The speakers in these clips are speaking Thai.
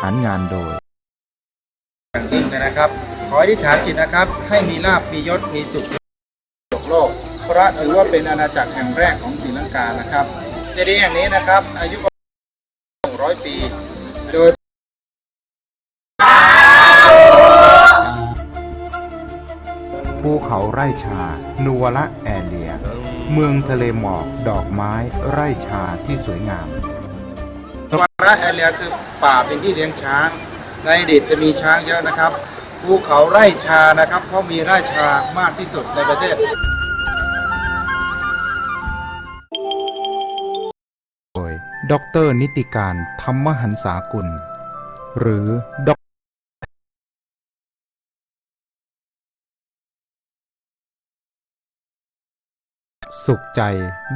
หารงานโดยอย่างยิ่งเลยนะครับ ขออธิษฐานจิตนะครับ ให้มีลาบมียศมีสุขโลกโลก เพราะถือว่าเป็นอาณาจักรแห่งแรกของศรีลังกานะครับ เจดีย์แห่งนี้นะครับ อายุประมาณ200 ปี โดยภูเขาไร่ชา นัวละแอเรีย เมืองทะเลหมอก ดอกไม้ ไร่ชาที่สวยงามวา ระแอเรียคือป่าเป็นที่เลี้ยงช้าง ในอดีตจะมีช้างเยอะนะครับภูเขาไร่ชานะครับ เพราะมีไร่ชามากที่สุดในประเทศ โดยดอกเตอรนิติการธรรมหันษากุล หรือดอกสุขใจ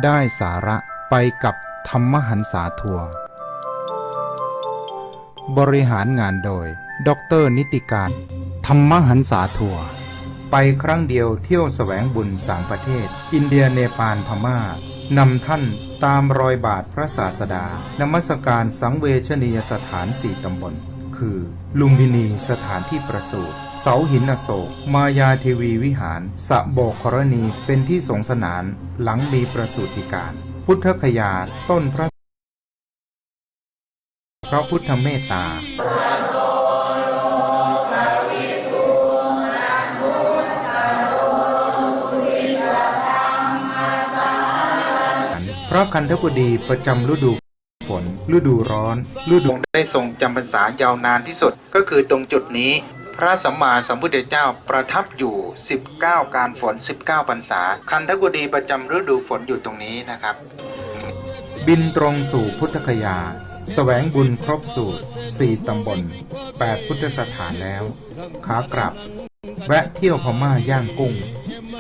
ได้สาระไปกับธรรมหันษาทัวร์ บริหารงานโดยดอกเตอรนิติการ ธรรมหันษาทัวร์ไปครั้งเดียวเที่ยวแสวงบุญสามประเทศ อินเดียเนปาลพม่านำท่านตามรอยบาทพระศาสดานมัสการสังเวชนียสถานสี่ตำบล คือ ลุมพินีสถานที่ประสูติเสาหินอโศก มายาเทวีวิหาร สะโบกครณีเป็นที่สงสนานหลังมีประสูติการ พุทธคยาต้นพระ พราะพุทธเมตตาพระคันธกุฎีประจำฤดูฝน ฤดูร้อน ฤดูได้ทรงจำพรรษายาวนานที่สุดก็คือตรงจุดนี้ พระสัมมาสัมพุทธเจ้าประทับอยู่ 19 การฝน 19พรรษา คันธกุฎีประจำฤดูฝนอยู่ตรงนี้นะครับ บินตรงสู่พุทธคยา แสวงบุญครบสูตรสี่ตำบล 8 พุทธสถานแล้ว ขากลับ แวะเที่ยวพม่าย่างกุ้ง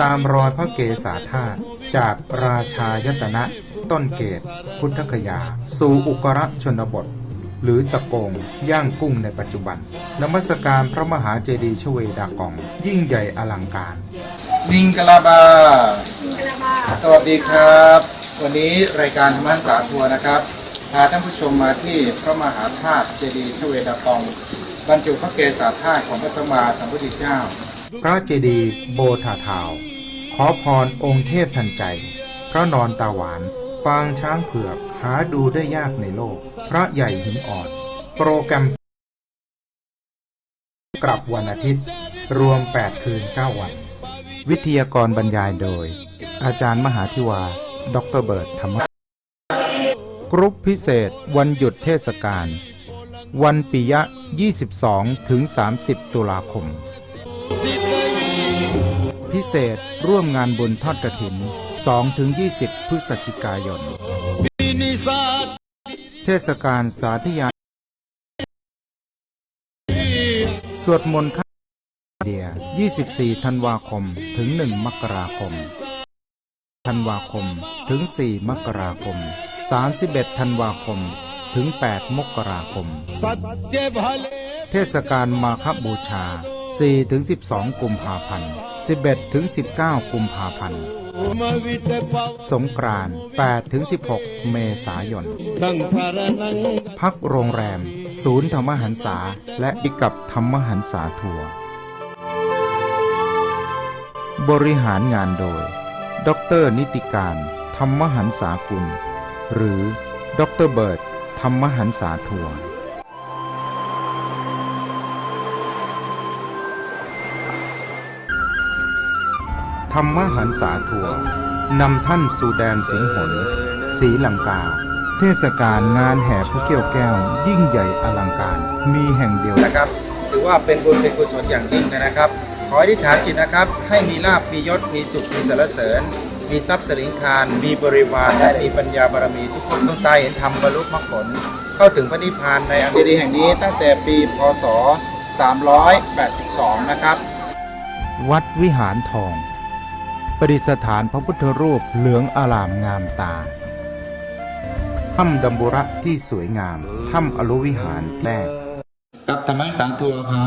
ตามรอยพระเกศาธาตุจากราชายตนะ ต้นเกต พุทธคยา สู่อุกระชนบท หรือตะโกงย่างกุ้งในปัจจุบันนมัสการพระมหาเจดีย์ชเวดากอง ยิ่งใหญ่อลังการมิงกลาบา สวัสดีครับ วันนี้รายการธรรมหันษาทัวร์นะครับ พาท่านผู้ชมมาที่พระมหาธาตุเจดีย์ชเวดากอง บรรจุพระเกศาธาตุของพระสมมาสัมพุทธเจ้า พระเจดีย์โบธาทาว ขอพรองค์เทพทันใจ พระนอนตาหวาน ปางช้างเผือกหาดูได้ยากในโลก พระใหญ่หินอ่อน โปรแกรมกลับวันอาทิตย์ รวม 8 คืน 9 วัน วิทยากรบรรยายโดย อาจารย์มหาธิวา ดรเบิร์ตธรรม รุ๊ปพิเศษวันหยุดเทศกาล วันปิยะ 22 ถึง 30 ตุลาคม พิเศษร่วมงานบุญทอดกระถิน2-20 พฤศจิกายน เทศกาลสาธยายสวดมนต์ข้ามเดีย 24 ธันวาคม ถึง 1 มกราคม ธันวาคม ถึง 4 มกราคม 31 ธันวาคม ถึง 8 มกราคม เทศกาลมาคบูชา4ถึง12 กุมภาพันธ์ 11ถึง19 กุมภาพันธ์ สงกรานต์8ถึง16 เมษายน พักโรงแรม ศูนย์ธรรมหันษา และอีกกับธรรมหันษาทัวร์ บริหารงานโดย ดรนิติการ ธรรมหันษากุล หรือดรเบิร์ตธรรมหันษาทัวร์ธรรมหันษาทัวร์นำท่านสู่แดนสิงหนศีลังกา เทศกาลงานแห่พระเกี้ยวแก้ว ยิ่งใหญ่อลังการมีแห่งเดียวนะครับ ถือว่าเป็นบุญเป็นกุศลอย่างยิ่งเลยนะครับ ขออธิษฐานจิตนะครับ ให้มีลาบมียศมีสุขมีสรรเสริญ มีทรัพย์สริงคาร มีบริวารและมีปัญญาบารมี ทุกคนดวงตาเห็นธรรมบรรลุมรรคผล เข้าถึงพระนิพพานในอังเดีแห่งนี้ตั้งแต่ปีพศ 382 นะครับ วัดวิหารทอง ประดิษฐานพระพุทธรูปเหลืองอารามงามตาถ้ำดำบุระที่สวยงามถ้ำอรุวิหารแรกกับธรรมะสังทัวร์พา